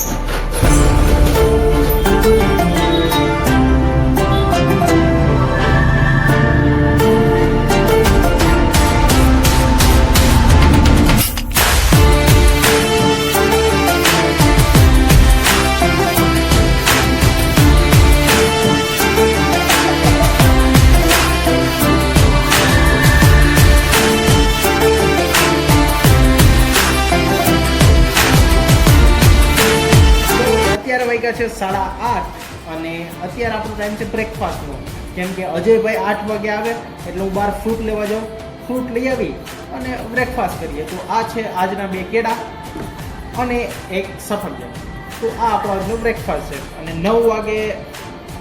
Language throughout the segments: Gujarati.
Yes. છે સાડા આઠ અને અત્યારે આપણો ટાઈમ છે બ્રેકફાસ્ટનો કેમ કે અજયભાઈ આઠ વાગે આવે, એટલે હું બહાર ફ્રૂટ લેવા જાઉં. ફ્રૂટ લઈ આવી અને બ્રેકફાસ્ટ કરીએ. તો આ છે આજના બે કેળા અને એક સફરજન. તો આ આપણો આજનો બ્રેકફાસ્ટ છે. અને નવ વાગે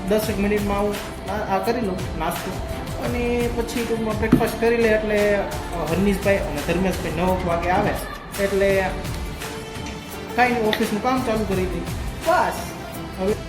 દસેક મિનિટમાં હું આ કરી લઉં નાસ્તો. અને પછી ટૂંકમાં બ્રેકફાસ્ટ કરી લે એટલે હરનીશભાઈ અને ધર્મેશભાઈ નવ વાગે આવે. એટલે કાંઈ ઓફિસનું કામ ચાલુ કરી દીધું બસ. હવે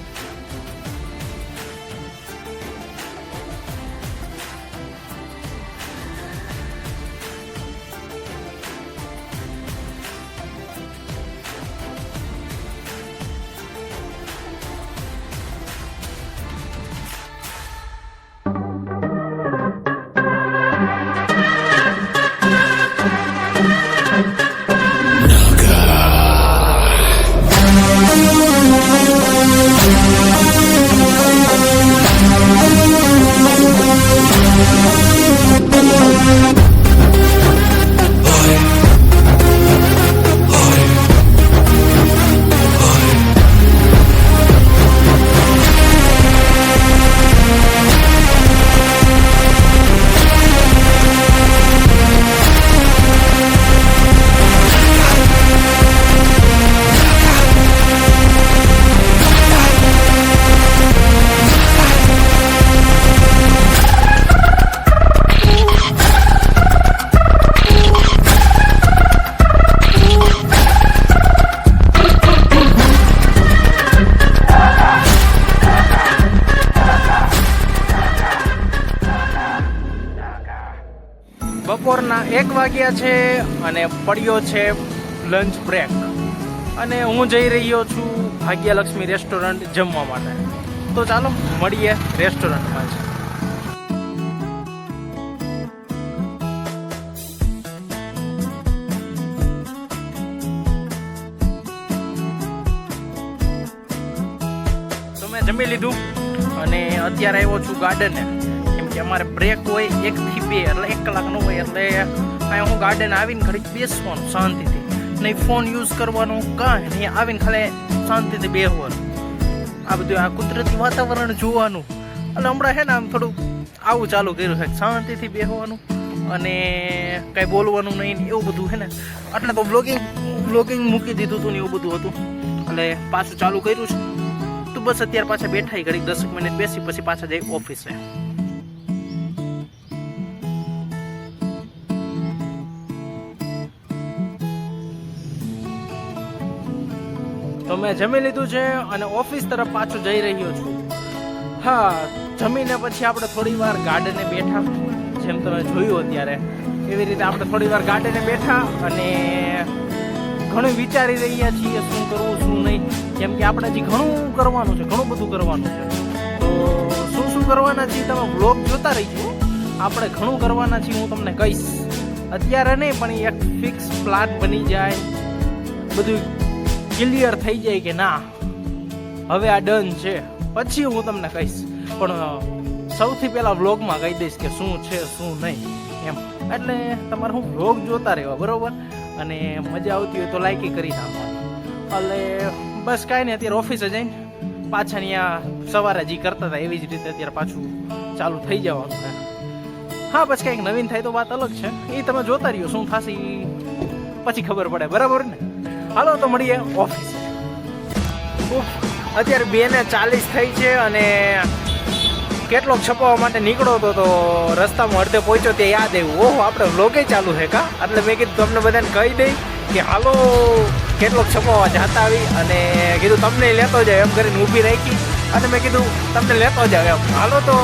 એક વાગ્યા છે અને પડ્યો છે લંચ બ્રેક અને હું જઈ રહ્યો છું ભાગ્યલક્ષ્મી રેસ્ટોરન્ટ જમવા માટે. તો ચાલો, મળીએ રેસ્ટોરન્ટમાં જ. જમી લીધું અને અત્યારે આવ્યો છું ગાર્ડને કેમ કે અમારે બ્રેક હોય એક થી બે, એટલે એક કલાકનો હોય, એટલે અહીંયા હું ગાર્ડન આવીને ઘડીક બેસવાનું, શાંતિથી. નહીં ફોન યુઝ કરવાનો, કાંઈ નહીં, આવીને ખાલી શાંતિથી બેસવાનું આ બધું આ કુદરતી વાતાવરણ જોવાનું. અને હમણાં છે ને આમ થોડું આવું ચાલુ કર્યું છે, શાંતિથી બેસવાનું અને કાંઈ બોલવાનું નહીં એવું બધું છે ને. એટલે તો બ્લોગિંગ બ્લોગિંગ મૂકી દીધું હતું ને એવું બધું હતું. એટલે પાછું ચાલુ કર્યું છે. તો બસ અત્યારે પાછા બેઠા ઘડીક દસ મિનિટ બેસી પછી પાછા જઈ ઓફિસે તો મેં જમી લીધું છે અને ઓફિસ તરફ પાછું જઈ રહ્યો છું. હા, જમીને પછી આપણે થોડી વાર ગાર્ડને બેઠા. જેમ તમે જોયું અત્યારે, એવી રીતે આપણે થોડી વાર ગાર્ડને બેઠા અને ઘણું વિચારી રહ્યા છીએ શું કરવું, શું નહીં. કેમ કે આપણે હજી ઘણું કરવાનું છે, ઘણું બધું કરવાનું છે. તો શું શું કરવાના છીએ તમે વ્લોગ જોતા રહીજો. આપણે ઘણું કરવાના છીએ, હું તમને કહીશ. અત્યારે નહીં, પણ એક ફિક્સ પ્લાન બની જાય. બધું ક્લિયર થઈ જાય કે ના, હવે આ ડન છે. પછી હું તમને કહીશ. પણ સૌથી પહેલા વ્લોગમાં કહી દઈશ કે શું છે, શું નહીં. એમ. એટલે તમારે હું વ્લોગ જોતા રહેવા, બરોબર? અને મજા આવતી હોય તો લાઈકી કરી નાખવાની એટલે બસ કાંઈ નહીં, અત્યારે ઓફિસે જઈને પાછા ત્યાં સવારે જે કરતા હતા, એવી જ રીતે અત્યારે પાછું ચાલુ થઈ જવાનું હા, પછી કંઈક નવીન થાય તો વાત અલગ છે. એ તમે જોતા રહ્યો, શું થશે પછી ખબર પડે. બરાબર ને? હાલો તો મળીએ ઓફિસ. અત્યારે બે ને ચાલીસ થઈ છે અને કેટલોક છપાવવા માટે નીકળો હતો તો રસ્તામાં અડધે પહોંચ્યો તે યાદ આવ્યું. ઓહો, આપણે વ્લોગે ચાલુ છે કા? એટલે મેં કીધું તમને બધાને કહી દઈ કે હાલો, કેટલોક છપાવવા જાતા આવી અને કીધું તમને લેતો જાય એમ કરીને ઊભી રાખી. અને મેં કીધું, તમને લેતો જાવ એમ. હાલો તો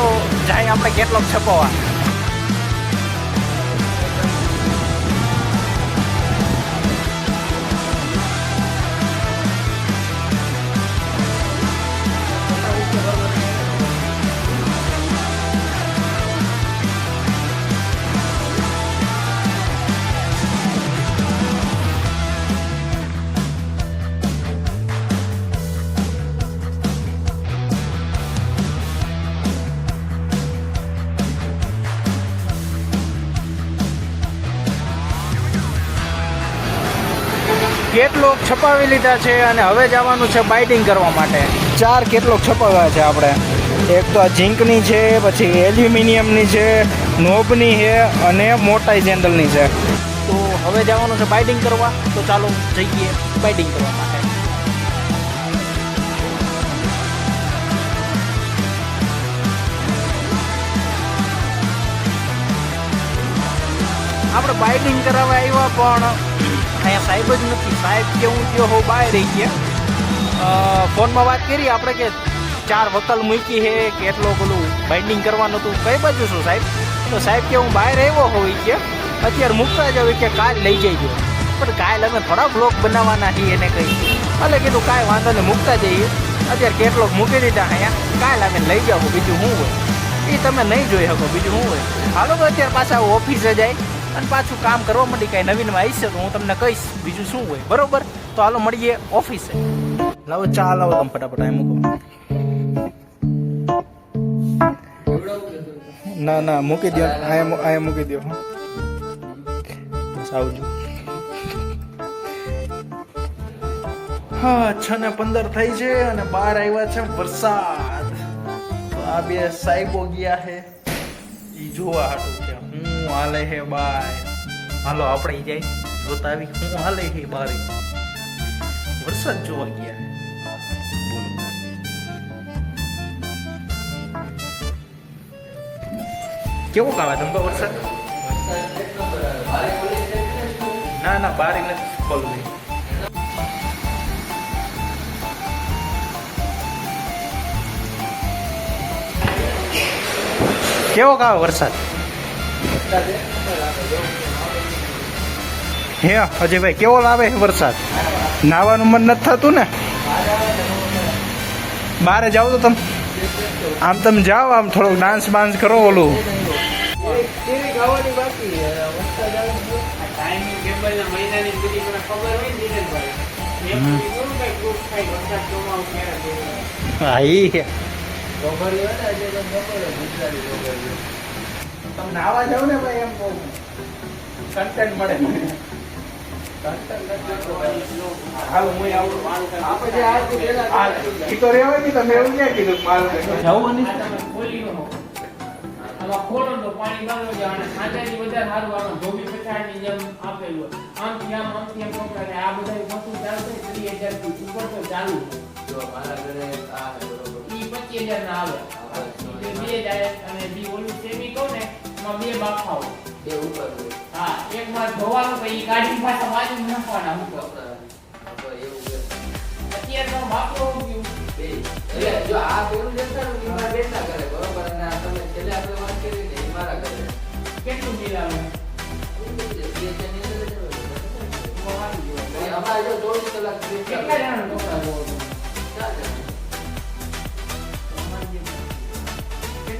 જાય આપણે કેટલોક છપાવવા. કેટલોક છપાવી લીધા છે અને હવે જવાનું છે બાઇટિંગ કરવા માટે. ચાર કેટલોક છપાવ્યા છે આપણે. એક તો આ ઝીંકની છે, પછી એલ્યુમિનિયમની છે, નોબની છે અને મોટા જેન્ડલની છે. તો હવે જવાનું છે બાઇટિંગ કરવા. તો ચાલો જઈએ બાઇટિંગ કરવા માટે. આપણે બાઇટિંગ કરાવવા આવ્યા, પણ અહીંયા સાહેબ જ નથી. સાહેબ કે હું થયો હો બહાર રહી ગયા ફોનમાં વાત કરી. આપણે કે ચાર વકલ મૂકી છે કેટલો પેલું બાઇન્ડિંગ કરવાનું હતું. કઈ બાજુ શું સાહેબ? તો સાહેબ કે હું બહાર આવ્યો હોય કે. અત્યારે મૂકતા જ કે કાલ લઈ જઈજો પણ કાલ અમે થોડા બ્લોક બનાવવાના છીએ એને કહી એટલે કીધું કાંઈ વાંધો નહીં, મૂકતા જઈએ. અત્યારે કેટલોક મૂકી દીધા અહીંયા. કાલ અમે લઈ જાઓ બીજું શું હોય? એ તમે નહીં જોઈ શકો, બીજું શું હોય? હાલો અત્યારે પાછા ઓફિસે જાય. અને પાછું કામ કરવા માંડી કાંઈ નવીનમાં આવીશ તો હું તમને કહીશ બીજું શું હોય. બરોબર? તો હાલો મળીએ ઓફિસે. લાવો ચા, લાવો તમે ફટાફટ અહીં મૂકો. ના ના, મૂકી દો અહીંયા અહીંયા મૂકી દો આવજો. હા, છ ને પંદર થઈ છે અને બાર આવ્યા છે વરસાદ. આ બે સાહેબો ગયા છે. ઈ જોવા હાટું કે હું હાલે હે બાય. હાલો, આપણે જાય. જોતા આવી હું હાલે હે બારી. વરસાદ જોવા ગયા. કેવો કાવે તમને વરસાદ? ના ના, બારી નથી ખોલવી. કેવો કાવે વરસાદ? હે અજયભાઈ કેવો લાવે વરસાદ? નાવાનું મન નથી થતું ને? બારે જાઓ તો તમે. આમ તમે જાઓ આમ થોડોક ડાન્સ બાન્સ કરો ઓલું. હા ખબર હોય ને ક્યારે પડે. હા ઈ છે તમે નાવા જાવ ને ભાઈ એમ કહું કન્ટેન્ટ મળે હાલો હું આવું જે આ પેલા તમે મારું આ તમે ખોલી નો. બહાર વહી જાય અને સારું આવે. ધોબી પછાડની જેમ આપેલું હોય. આમથી આમ, આમથી આમ પકડાય. આ બધા વસ્તુ ચાલુ થાય, ત્રીસ હજારથી ઉપર તો ચાલુ હોય. પચીસ હજાર ના આવે બે અને જે ઓલું સેમી કહું ને એમાં બે બાફા હોય હા એક માં ધોવાનું તો ઈ કાઢી પાછા બાજુ નાખવાના મૂકો અત્યારે તો બાફો ગયું કેટલું બિલ આવે કેટલા જણા કપડા ધોવો છો?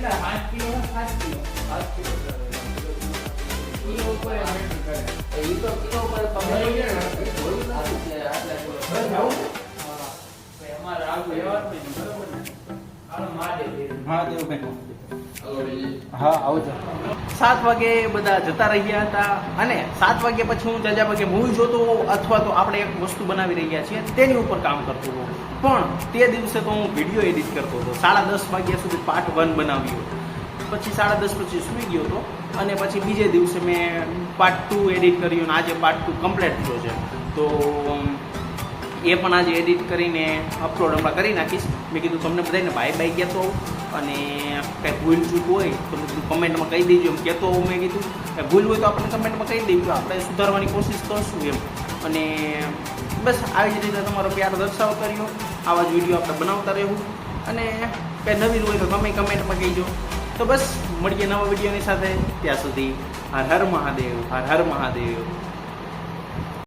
કેટલા પાંચ કિલો ને સાત કિલો. કિલો ઉપર એ મેટર કરે બસ જાઉં? હા ભાઈ અમારે આવું નહીં બરોબર ને? સાત વાગે બધા જતા રહ્યા હતા અને સાત વાગ્યા પછી હું જાજા વાગે મૂવી જોતો અથવા તો આપણે એક વસ્તુ બનાવી રહ્યા છીએ તેની ઉપર કામ કરતો હતો પણ તે દિવસે તો હું વીડિયો એડિટ કરતો હતો. સાડા દસ વાગ્યા સુધી પાર્ટ વન બનાવ્યો. પછી સાડા દસ પછી સૂઈ ગયો હતો અને પછી બીજે દિવસે મેં પાર્ટ ટુ એડિટ કર્યું અને આજે પાર્ટ ટુ કમ્પ્લીટ થયો છે. તો એ પણ આજે એડિટ કરીને અપલોડ હમણાં કરી નાખીશ. મેં કીધું તમને બધાને બાય બાય કહેતો અને કંઈ ભૂલ ચૂક હોય તો કમેન્ટમાં કહી દેજો એમ કહેતો હોઉં મેં કીધું. કંઈ ભૂલ હોય તો આપણે કમેન્ટમાં કહી દેજો. આપણે સુધારવાની કોશિશ કરશું એમ. અને બસ આવી જ રીતે તમારો પ્યાર દર્શાવ કર્યો. આવા જ વીડિયો આપણે બનાવતા રહેવું. અને કંઈ નવીન હોય તો તમે કમેન્ટમાં કહીજો. તો બસ મળીએ નવા વિડીયોની સાથે. ત્યાં સુધી હર હર મહાદેવ, હર હર મહાદેવ.